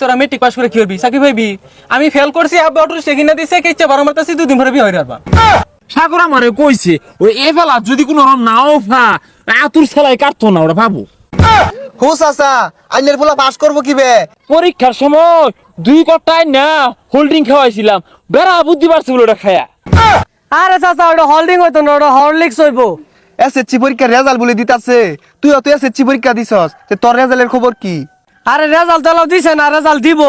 তোরা matric pass করে কি করবি? চাকরি পাইবি আমি ফেল করছি আব্বা অটো দিছে কে ইচ্ছা বারো মারতাছি দুদিন বিয়ে যাবা। সাগর আমারে কইছে ওই এ ফেলা যদি কোনো রকম নাও ফা আতুর সেলাই কাটতো না ওরা ভাবু। হু চাচা আইনের পোলা পাস করব কি বে? পরীক্ষার সময় দুই কটায় না হোল্ডিং খাওয়াইছিলাম। বেড়া বুদ্ধি পারছে বলে ওটা খায়া। আরে চাচা ওটা হোল্ডিং হইতো না ওটা হরলিক্স হইবো। এসএসসি পরীক্ষার রেজাল্ট বলে দিতাছে। তুই তো এসএসসি পরীক্ষা দিছস তে তোর রেজাল্টের খবর কি? আরে রেজাল্ট তালাও দিছে না রেজাল্ট দিব।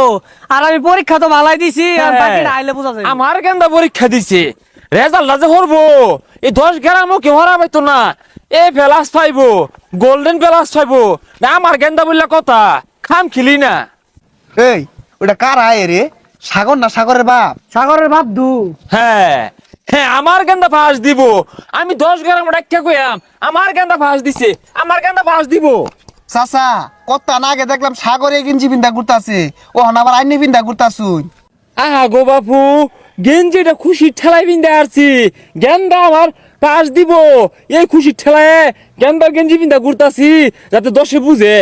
আর আমি পরীক্ষা তো ভালাই দিছি আর হ্যাঁ। বাকিটা আইলে বুঝা যায় আমার গেন্দা পরীক্ষা দিছে? রেজাল্ট যে করব এই দশ গ্রামও কেউ হারা পাইতো না? এ প্লাস পাইবো গোল্ডেন প্লাস পাইবো। না আমার গেন্দা বললে কথা? খাম খেলি না। এই ওটা কার আয় রে? সাগর না সাগরের বাপ? সাগরের ভাব দু। হ্যাঁ হ্যাঁ আমার গেন্দা ফাঁস দিব? আমি দশ গ্রাম ডাক্কা কইয়াম আমার গেন্দা ফাঁস দিছে? আমার গেন্দা ফাঁস দিব? চাচা কত আগে দেখলাম সাগরে গেঞ্জি পিন্দা ঘুরতাছে ও আবার আইনি পিন্দা ঘুরতাছুই আহা গো বাপু গেঞ্জিটা খুশি ঠেলাই বিন্দা আসছি। গেন্দা আমার পাস দিব। এই খুশি ঠেলায় গেন্দার গেঞ্জি বিন্দা ঘুরতাছি যাতে দশে বুঝে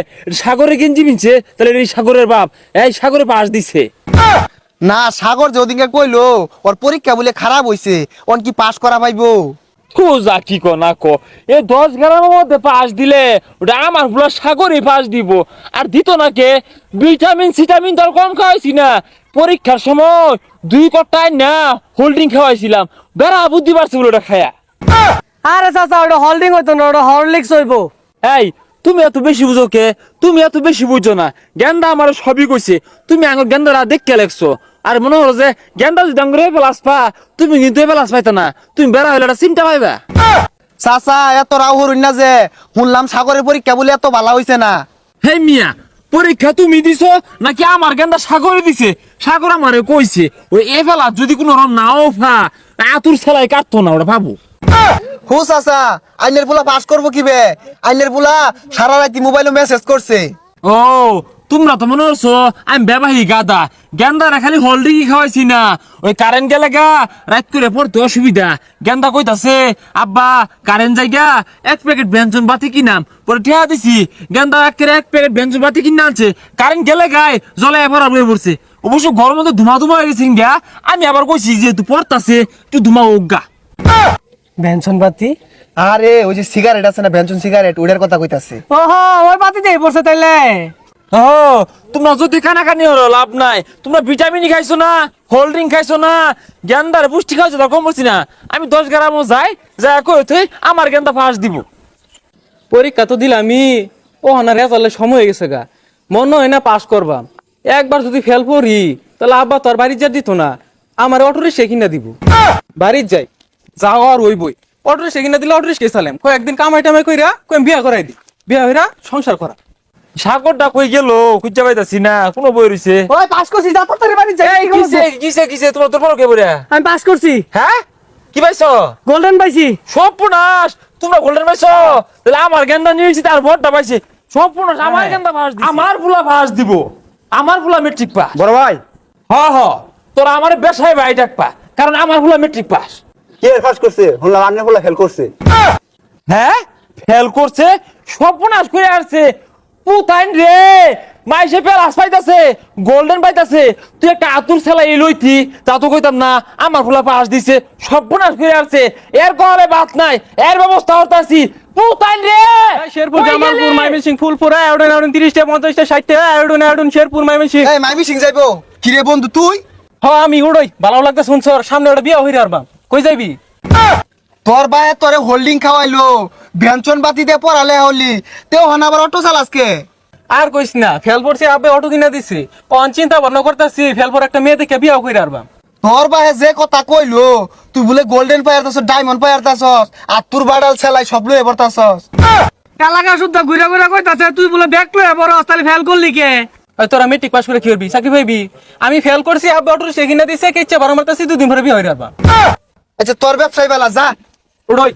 সাগরে গেঞ্জি বিনছে তাহলে এই সাগরের বাপ। এই সাগরে পাশ দিছে। না সাগর যে ওদিনকে কইলো ওর পরীক্ষা বলে খারাপ হইছে ওন কি পাশ করা পাইবো? খোঁজা কি কো না কো? এই দশ গ্রামের মধ্যে পাস দিলে ওটা আমার পুরো সাগরে পাস দিব। আর দিত না কে? ভিটামিন সিটামিন তোর কম খাওয়াইছি না। পরীক্ষার সময় দুই কটায় না হোল্ডিং খাওয়াইছিলাম। বেড়া বুদ্ধি পারছে বলে ওটা খায়া। আরে চাচা ওটা হোল্ডিং হইতো না ওটা হরলিক্স হইবো। এই তুমি এত বেশি বুঝো কে? তুমি এত বেশি বুঝো না। গেন্দা আমার সবই কইছে। তুমি আঙুর গেন্দারা দেখকে লেখছো। আর মনে হলো যে গেন্দা যদি আঙুর এ পেলাস পা তুমি কিন্তু পেলাস পাইতো না। তুমি বেড়া হইলে একটা চিন্তা পাইবা। চাচা এত রাও হরুন না যে শুনলাম সাগরের পরীক্ষা বলে এত ভালো হইছে না। হে মিয়া পরীক্ষা তুমি দিছো নাকি আমার গেন্দা সাগরে দিছে? সাগর আমারে কইছে ওই এ ফেলা যদি কোনো রকম নাও ফা আতুর সেলাই কাটতো না ওটা ভাবু। হু চাচা আইনের পোলা পাস করব কি বে আইনের পোলা সারা রাতি মোবাইলে মেসেজ করছে। ও তোমরা তো মনে করছ আমি ব্যবহারী গাদা গেন্দারা খালি হোল্ডিং খাওয়াইছি না। ওই কারেন্ট গেলে গা রাত করে পড়তে অসুবিধা। গেন্দা কইতাছে আব্বা কারেন্ট জায়গা এক প্যাকেট ব্যঞ্জন বাতি কিনাম। পরে ঠেয়া দিছি গেন্দা এক করে এক প্যাকেট ব্যঞ্জন বাতি কিনে আনছে। কারেন্ট গেলে গায়ে জলে এবার বয়ে পড়ছে। অবশ্য গরম মধ্যে ধুমা ধুমা হয়ে গেছে গা। আমি আবার কইছি যে তুই পড়তাছে তুই ধুমা উগা বেনশন বাতি? আরে ওই যে সিগারেট আছে না ব্যঞ্জন সিগারেট ওটার কথা কইতাছে। ওহো ওই বাতি দিয়ে পড়ছে তাইলে। তোমরা যদি কানাকানি হলো লাভ নাই। তোমরা ভিটামিন খাইছো না হোল্ডিং খাইছো না, গেন্দার পুষ্টি খাইছো তা কম বলছি না। আমি দশ গ্রামও যাই যা কই আমার গেন্দা ফাঁস দিব। পরীক্ষা তো দিলামই ও না রেজাল্টের সময় হয়ে গেছে গা। মনে হয় না পাস করবাম। একবার যদি ফেল করি, তাহলে আব্বা তোর বাড়ির যা দিত না, আমার অটো রিক্সা কিনা দিব। বাড়ির যাই, যাও আর ওই বই। অটো রিক্সা কিনা দিলে অটো রিক্সা চালাম। কয়েকদিন কামাই টামাই কইরা কই বিয়া করাই দি। বিয়া হইরা সংসার করা। সাগরটা কই গেল? খুঁজা পাইতাছি না কোনো বই রইছে। ওই পাস করছি যা তাড়াতাড়ি বাড়ি যাই কিসে কিসে কিসে? তোমার তোর কে বলে আমি পাস করছি। হ্যাঁ? কি পাইছো? গোল্ডেন পাইছি। সর্বনাশ! তোমরা গোল্ডেন পাইছো? তাহলে আমার গেন্দা নিয়েছি তার ভোটটা পাইছে। সর্বনাশ আমার হ্যাঁ। গেন্দা ফাঁস আমার ফুলা ফাঁস দিব। আমার ফুলা মেট্রিক পাস বড় ভাই। হ হ। তোরা আমার বেসায় ভাই ডাকপা কারণ আমার ফুলা মেট্রিক পাস কে পাস করছে? শুনলাম আন্নের পোলা ফেল করছে। হ্যাঁ? ফেল করছে সর্বনাশ করে আসছে পুতাইন রে। মাইসে পেলাস পাইতাছে গোল্ডেন পাইতাছে। তুই একটা আতুর ছেলা এই লইতি তা তো কইতাম না আমার ফুলা পাস দিছে সর্বনাশ করে আসছে এর কবে বাত নাই এর ব্যবস্থা হতাছি পুতাইন রে! শেরপুর জামালপুর গেলি? মাইমিন সিং ফুলপুরা এউডন এউডন তিরিশটা পঞ্চাশটা ষাটটা এউডন এউডন শেরপুর মাইমিন সিং এই মাইমি সিং যাইবো কিরে বন্ধু তুই? হ আমি উড়ই। ভালো লাগতে শুনছ সামনে ওটা বিয়া হইরা আরবাম কই যাইবি? তোর বায়ে তোরে হোল্ডিং খাওয়াইলো ব্যঞ্জন বাতি দিয়ে পড়ালে হলি তেও হন আবার অটো চালাসকে আর কইস না ফেল পড়ছে আবে অটো কিনা দিছে। অন চিন্তা ভাবনা করতেছি ফেল পর একটা মেয়ে দেখে বিয়া কইরা আরবাম তোর বাহে যে কথা কইলো তুই বলে গোল্ডেন পায়ার তাছস ডায়মন্ড পায়ার তাছস আর তোর বাড়াল ছেলাই সব লয়ে পড়তাছস এলাকা শুদ্ধ ঘুরে ঘুরে কইতাছে তুই বলে ব্যাগ লয়ে বড় তাহলে ফেল করলি কে? তোরা মেট্রিক পাস করে কি করবি? চাকরি পাইবি আমি ফেল করছি আবে অটো সে কিনা দিছে কে ইচ্ছা বারো মারতাছি দুদিন পরে বিয়া হইরা আরবাম আচ্ছা তোর ব্যবসায় বেলা যা উড়ই